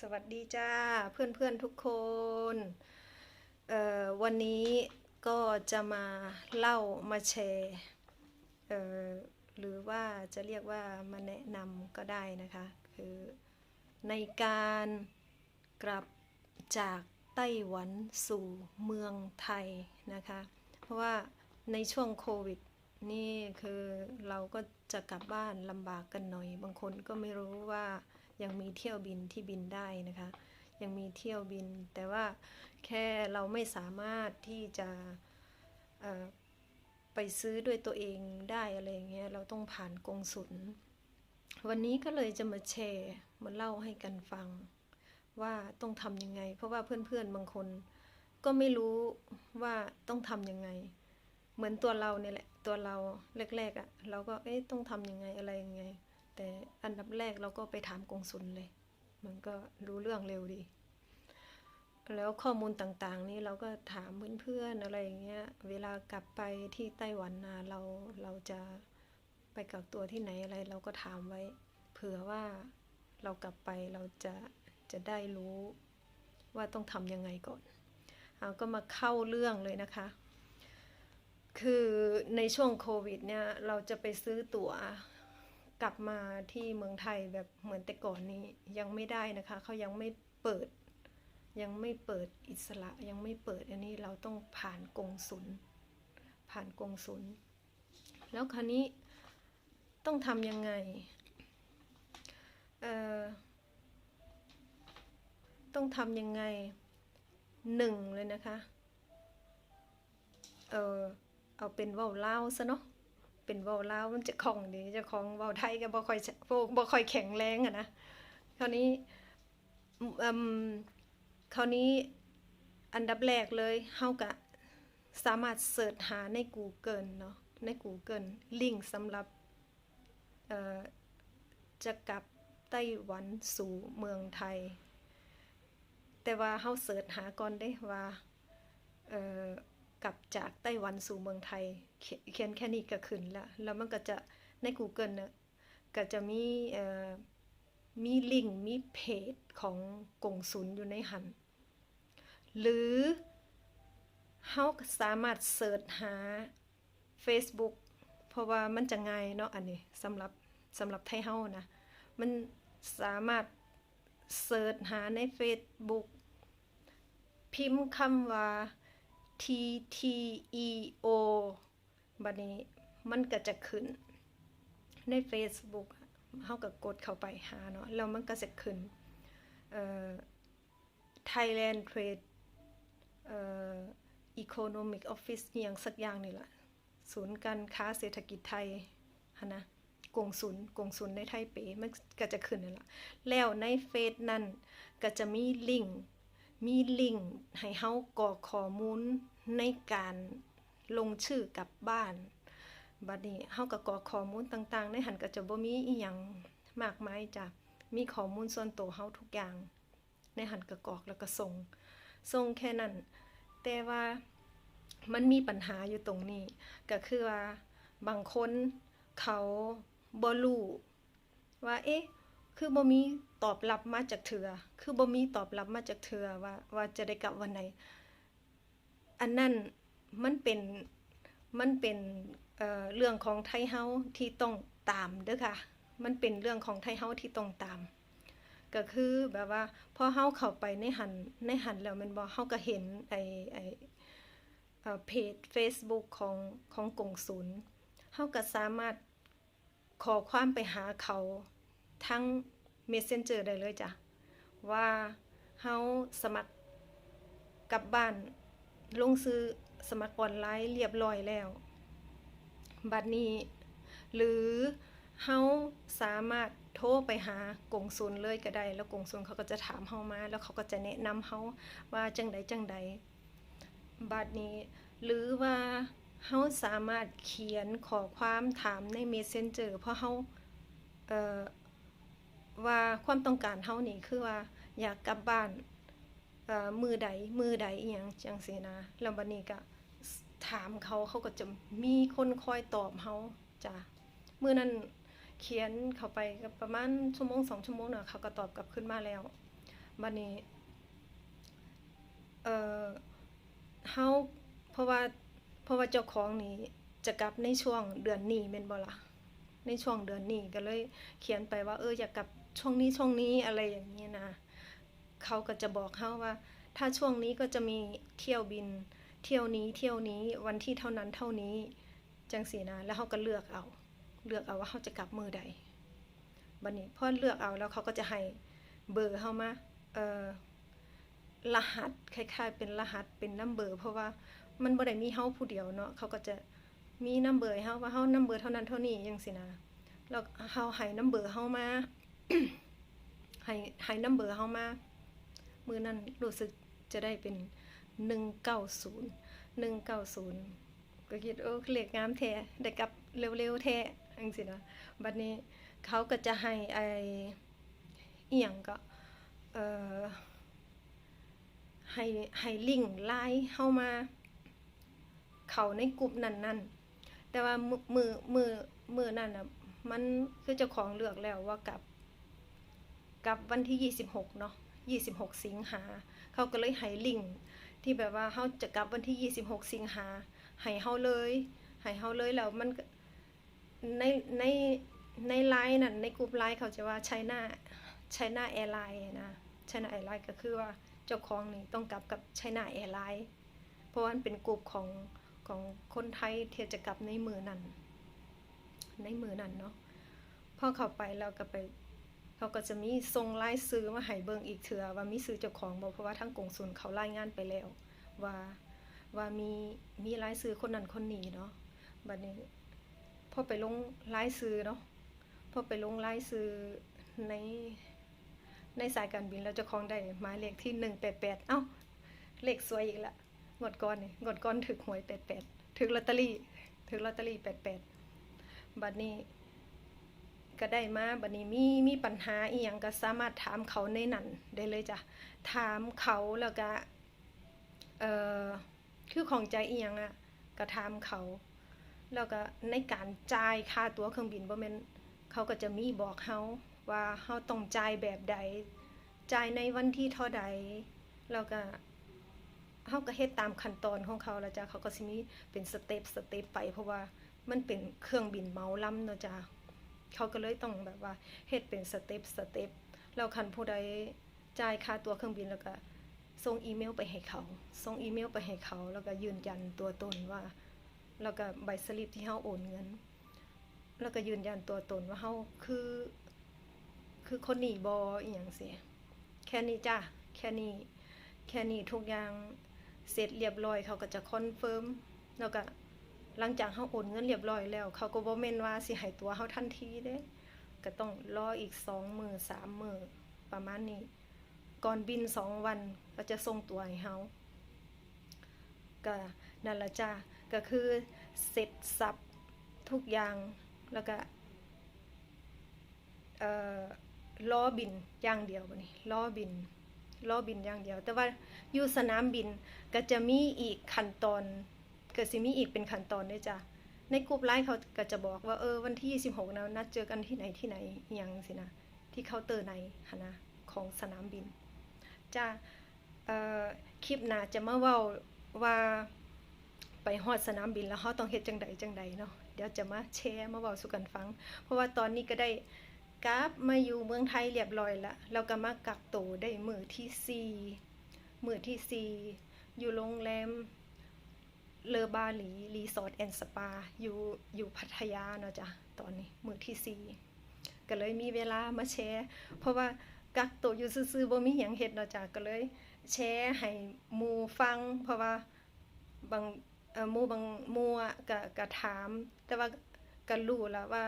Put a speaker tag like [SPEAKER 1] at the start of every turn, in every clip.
[SPEAKER 1] สวัสดีจ้าเพื่อนเพื่อนๆทุกคนวันนี้ก็จะมาเล่ามาแชร์หรือว่าจะเรียกว่ามาแนะนำก็ได้นะคะ คือในการกลับจากไต้หวันสู่เมืองไทยนะคะ เพราะว่าในช่วงโควิดนี่คือเราก็จะกลับบ้านลำบากกันหน่อย บางคนก็ไม่รู้ว่า ยังมีเที่ยวบินที่บินได้นะคะ ยังมีเที่ยวบิน แต่ว่าแค่เราไม่สามารถที่จะไปซื้อด้วยตัวเองได้อะไรเงี้ยเราต้องผ่านกงสุลวันนี้ก็เลยจะมาแชร์มาเล่าให้กันฟัง ว่าต้องทำยังไง เพราะว่าเพื่อนๆบางคน ก็ไม่รู้ว่าต้องทำยังไง เหมือนตัวเราเนี่ยแหละตัวเราแรกๆอะ่ะ เราก็เอ๊ะต้องทำยังไงอะไรยังไง แต่อันดับแรกเราก็ไปถามกงสุลเลย มันก็รู้เรื่องเร็วดี แล้วข้อมูลต่างๆ นี่เราก็ถามเพื่อนๆอะไรอย่างเงี้ย เวลากลับไปที่ไต้หวันนะเราเราจะไปกักตัวที่ไหนอะไร เราก็ถามไว้ เผื่อว่าเรากลับไปเราจะจะได้รู้ว่าต้องทำยังไงก่อนเอาก็มาเข้าเรื่องเลยนะคะ คือในช่วงโควิดเนี่ยเราจะไปซื้อตั๋ว กลับมาที่เมืองไทยแบบเหมือนแต่ก่อนนี้ยังไม่ได้นะคะเขายังไม่เปิด ยังไม่เปิดอิสระยังไม่เปิดอันนี้เราต้องผ่านกงสุลผ่านกงสุลแล้วคราวนี้ต้องทำยังไงเอ่อต้องทำยังไงหนึ่งเลยนะคะ เออเอาเป็นเว้าลาซะเนาะ เป็นเว้าลามันจะคล่องดีจะของเว้าไทยก็บ่ค่อยจะบ่บ่ค่อยแข็งแรงอะนะคราวนี้อืมคราวนี้อันดับแรกเลยเฮาก็สามารถเสิร์ชหาใน Google เนาะใน Google ลิงก์สำหรับเอ่อจะกลับไต้หวันสู่เมืองไทย แต่ว่าเฮาเสิร์ชหาก่อนเด้ว่าเอ่อ กลับจากไต้หวันสู่เมืองไทย เขียนแค่นี้ก็ขึ้นล้วแล้วมันก็จะใน Google น่ะก็จะมีเอ่อมีลิงก์มีเพจของกงสุลอยู่ในหัน หรือเฮาสามารถเสิร์ชหา Facebook เพราะว่ามันจะง่ายเนาะอันนี้สำหรับสำหรับไทยเฮานะ มันสามารถเสิร์ชหาใน Facebook พิมพ์คำว่า T T E O บัดนี้มันก็จะขึ้น ใน Facebook เฮาก็กดเข้าไปหาเนาะแล้วมันก็จะขึ้น เอ่อ Thailand Trade เอ่อ Economic Office อย่างสักอย่างนี่แหละศูนย์การค้าเศรษฐกิจไทยนนะกงศูนย์กงศูนย์ในไทเปมันก็จะขึ้นนั่นแหละแล้วในเฟซนั่นก็จะมีลิงก์ มีลิงก์ให้เฮากรอกข้อมูลในการลงชื่อกับบ้าน บัดนี้เฮาก็กรอกข้อมูลต่างๆ ในหันก็จะบ่มีอีหยังมากมายจ้ะ มีข้อมูลส่วนตัวเฮาทุกอย่าง ในหันก็กรอกแล้วก็ส่ง ส่งแค่นั้น แต่ว่ามันมีปัญหาอยู่ตรงนี้ ก็คือว่าบางคนเขาบ่รู้ว่าเอ๊ะ คือบ่มีตอบรับมาจากเถือคือบ่มีตอบรับมาจากเถือว่าว่าจะได้กลับวันไหน อันนั้นมันเป็นมันเป็นเเรื่องของไทยเฮาที่ต้องตามเด้อค่ะ มันเป็นเรื่องของไทยเฮาที่ต้องตาม ก็คือแบบว่าพอเฮาเข้าไปในหันในหันแล้วมันบ่เฮาก็เห็นไอ้ไอ้เอ่อเพจ Facebook ของของกงสุลเฮาก็สามารถขอความไปหาเขา ทั้ง Messenger ได้เลยจ้ะ ว่าเฮาสมัครกลับบ้าน ลงซื้อสมัครออนไลน์เรียบร้อยแล้ว บัดนี้ หรือเฮาสามารถโทรไปหากงสุลเลยก็ได้ แล้วกงสุลเขาก็จะถามเฮามา แล้วเขาก็จะแนะนำเฮาว่าจังใดจังใดบัดนี้ หรือว่าเฮาสามารถเขียนขอความถามใน Messenger เพราะเฮาเอ่อ ว่าความต้องการเฮานี่คือว่าอยากกลับบ้านเอ่อมือใดมือใดอีหยังจังซี่นะแล้วบัดนี้ก็ถามเขาเขาก็จะมีคนคอยตอบเฮาจ้ะเมื้อนั้นเขียนเขาไปประมาณชั่วโมงสองชั่วโมงเน่ะเขาก็ตอบกลับขึ้นมาแล้วบัดนี้เอ่อเฮาเพราะว่าเพราะว่าเจ้าของนี่จะกลับในช่วงเดือนนี้แม่นบ่ล่ะในช่วงเดือนนี้ก็เลยเขียนไปว่าเอออยากกลับ ช่วงนี้ช่วงนี้อะไรอย่างนี้นะเขาก็จะบอกเฮาว่า ถ้าช่วงนี้ก็จะมีเที่ยวบิน เที่ยวนี้เที่ยวนี้วันที่เท่านั้นเท่านี้จังสีนะแล้วเขาก็เลือกเอา เลือกเอาว่าเขาจะกลับมือใดบัดนี้พอเลือกเอาแล้วเขาก็จะให้เบอร์เฮามาเออรหัสคล้าย ๆ เป็นรหัสเป็นนัมเบอร์ เพราะว่ามันบ่ได้มีเฮาผู้เดียวเนาะเขาก็จะมีนัมเบอร์เฮาว่าเฮานัมเบอร์เท่านั้นเท่านี้จังซี่นะแล้วเฮาให้นัมเบอร์เฮามา ให้ให้นัมเบอร์เฮามามือนั้นรู้สึกจะได้เป็น190 190ก็คิดโอ้เลขงามแท้ได้กลับเร็วๆแท้จังซี่นะบัดนี้เขาก็จะให้ไอเอียงก็เอ่อให้ให้ลิงไลน์เข้ามา เขาในกลุ่มนั้นๆแต่ว่ามือมือมือนั่นน่ะมันคือเจ้าของเลือกแล้วว่ากลับ กับวันที่ 26 เนาะ 26 สิงหา เขาก็เลยให้ลิงก์ที่แบบว่าเขาจะกลับวันที่ 26 สิงหาให้เฮาเลยให้เฮาเลยแล้วมันในในในไลน์นั่นในกลุ่มไลน์เขาจะว่า China China Airline นะ China Airline ก็คือว่าเจ้าของนี่ต้องกลับกับ China Airline เพราะว่ามันเป็นกลุ่มของของคนไทยที่จะกลับในมือนั้นในมือนั้นเนาะพอเข้าไปแล้วก็ไป เขาก็จะมีส่งรายซื้อมาให้เบิ่งอีกเถือว่ามีซื้อเจ้าของบ่เพราะว่าทั้งกงสุลเขารายงานไปแล้ว ว่าว่ามีมีรายซื้อคนนั้นคนนี้เนาะบัดนี้พอไปลงรายซื้อเนาะพอไปลงรายซื้อในในสายการบินแล้วเจ้าของได้หมายเลขที่188เอ้าเลขสวยอีกละงดก่อนนี่งดก่อนถึกหวย88ถึกลอตเตอรี่ถึกลอตเตอรี่88บัดนี้ ก็ได้มาบัดนี้มีมีปัญหาอีหยังก็สามารถถามเขาในนั้นได้เลยจ้ะถามเขาแล้วก็เอ่อคือของใจอีหยังอะก็ถามเขา แล้วก็ในการจ่ายค่าตั๋วเครื่องบินบ่แม่นเขาก็จะมีบอกเฮาว่าเฮาต้องจ่ายแบบใดจ่ายในวันที่เท่าใดแล้วก็เฮาก็เฮ็ดตามขั้นตอนของเขาแล้วจ้ะเขาก็สิมีเป็นสเต็ปสเต็ปไปเพราะว่ามันเป็นเครื่องบินเมาลำเนาะจ้ะ เขาก็เลยต้องแบบว่าเฮ็ดเป็นสเต็ปสเต็ปแล้วคันผู้ใดจ่ายค่าตัวเครื่องบินแล้วก็ส่งอีเมลไปให้เขาส่งอีเมลไปให้เขา แล้วก็ยืนยันตัวตนว่า แล้วก็ใบสลิปที่เฮาโอนเงิน แล้วก็ยืนยันตัวตนว่าเฮาคือ คือคนหนีบ่อีหยังเสียแค่นี้จ้ะแค่นี้ แค่นี้ทุกอย่างเสร็จเรียบร้อยเขาก็จะคอนเฟิร์มแล้วก็ หลังจากเฮาโอนเงินเรียบร้อยแล้ว เขาก็บ่แม่นว่าสิให้ตัวเฮาทันทีเด้ ก็ต้องรออีก2มื้อ3มื้อประมาณนี้ ก่อนบิน2วันก็จะส่งตัวให้เฮาก็นั่นละจ้าก็คือเสร็จสับทุกอย่างแล้วก็เออล้อบินอย่างเดียวบัดนี้ล้อบินล้อบินอย่างเดียว แต่ว่าอยู่สนามบินก็จะมีอีกขั้นตอน เก็สิมีอีกเป็นขั้นตอนด้วยจ้ะในกลุ่มไลน์เขาก็จะบอกว่าเออวันที่ 26นะนัดเจอกันที่ไหนที่ไหนยังสินะที่เคาน์เตอร์ไหนหนนะของสนามบินจ้าคลิปหน้าจะมาว้าว่าไปฮอดสนามบินแล้วเฮาต้องเฮ็ดจังใดจังใดเนาะเดี๋ยวจะมาแชร์มาเว้าสู่กันฟัง เพราะว่าตอนนี้ก็ได้กลับมาอยู่เมืองไทยเรียบร้อยล้วแล้วก็มากักตัวได้มือที่สี่มื้อที่สี่อยู่โรงแรม เลอบาหลีรีสอร์ทแอนด์สปาอยู่อยู่พัทยาเนาะจ้ะตอนนี้มือที่สี่ก็เลยมีเวลามาแชร์ เพราะว่ากักตัวอยู่ซื่อๆบ่มีหยังเฮ็ดเนาะจ้ะก็เลยแชร์ให้หมู่ฟัง เพราะว่าบางเอ่อหมู่บางหมู่อะก็ก็ถาม แต่ว่าก็รู้แล้วว่า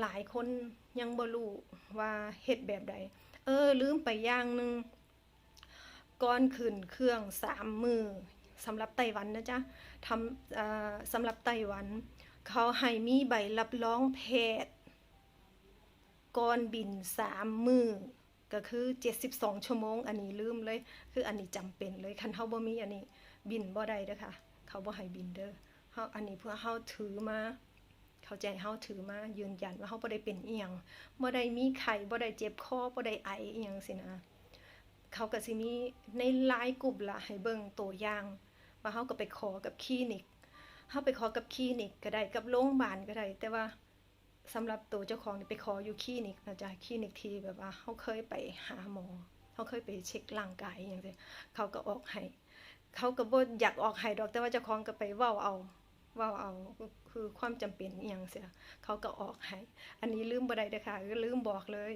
[SPEAKER 1] หลายคนยังบ่รู้ว่าเฮ็ดแบบใด เออ ลืมไปอย่างหนึงก่อนขึ้นเครื่องสามมือ สำหรับไต้หวันนะจ๊ะทำสำหรับไต้หวัน เขาให้มีใบรับรองแพทย์ก่อนบินสามมือก็คือ 72 ชั่วโมง อันนี้ลืมเลย คืออันนี้จำเป็นเลยคันเฮาบ่มีอันนี้บินบ่ได้เด้อค่ะ เขาบ่ให้บินเด้อเฮาอันนี้เพื่อเฮาถือมา เขาใจเฮาถือมายืนยันว่าเฮาบ่ได้เป็นอีหยังบ่ได้มีไข้บ่ได้เจ็บคอบ่ได้ไออีหยังสินะ เขาก็สิมีในไลน์กลุ่มละให้เบิ่งตัวอย่าง ว่าเฮาก็ไปขอกับคลินิกเฮาไปขอกับคลินิกก็ได้กับโรงพยาบาลก็ได้ แต่ว่าสำหรับตัวเจ้าของนี่ไปขออยู่คลินิกนะจ๊ะคลินิกที่แบบว่าเฮาเคยไปหาหมอเฮาเคยไปเช็คร่างกายอย่างเงี้ยเขาก็ออกให้เขาก็บ่อยากออกให้ดอก แต่ว่าเจ้าของก็ไปว้าเอาว้าเอาคือความจำเป็นอีหยังเสียเขาก็ออกให้ อันนี้ลืมบ่ได้เด้อค่ะก็ลืมบอกเลย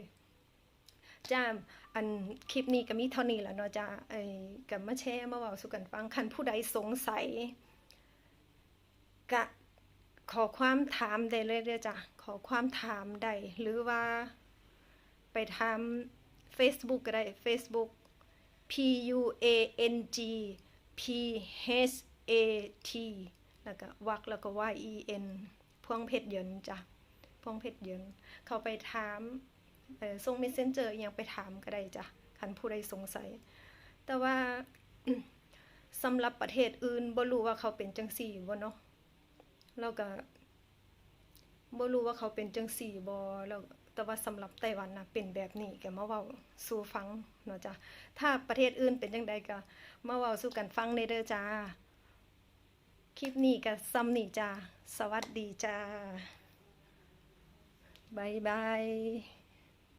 [SPEAKER 1] จ้าอันคลิปนี้ก็มีเท่านี้แหละเนาะจ้าไอ้กับมาแชร์มาเว้าสู่กันฟังคันผู้ใดสงสัยก็ขอความถามได้เลยเด้อจ้ะขอความถามได้หรือว่าไปถาม Facebook ก็ได้ Facebook P U A N G P H A T แล้วก็วักแล้วก็ Y E N พวงเพชรเยินจ้ะพวงเพชรเยิน เขาไปถาม เออส่ง messenger อหยังไปถามก็ได้จ้ะคันผู้ใดสงสัย แต่ว่าสำหรับประเทศอื่นบ่รู้ว่าเขาเป็นจังซี่บ่เนาะแล้วก็บ่รู้ว่าเขาเป็นจังซี่บ่แล้วแต่ว่าสำหรับไต้หวันนะเป็นแบบนี้ก็มาเว้าสู่ฟังเนาะจ้ะถ้าประเทศอื่นเป็นจังใดก็มาเว้าสู่กันฟังในเด้อจ้าคลิปนี้ก็ซ้ำนี่จ้าสวัสดีจ้าบายบาย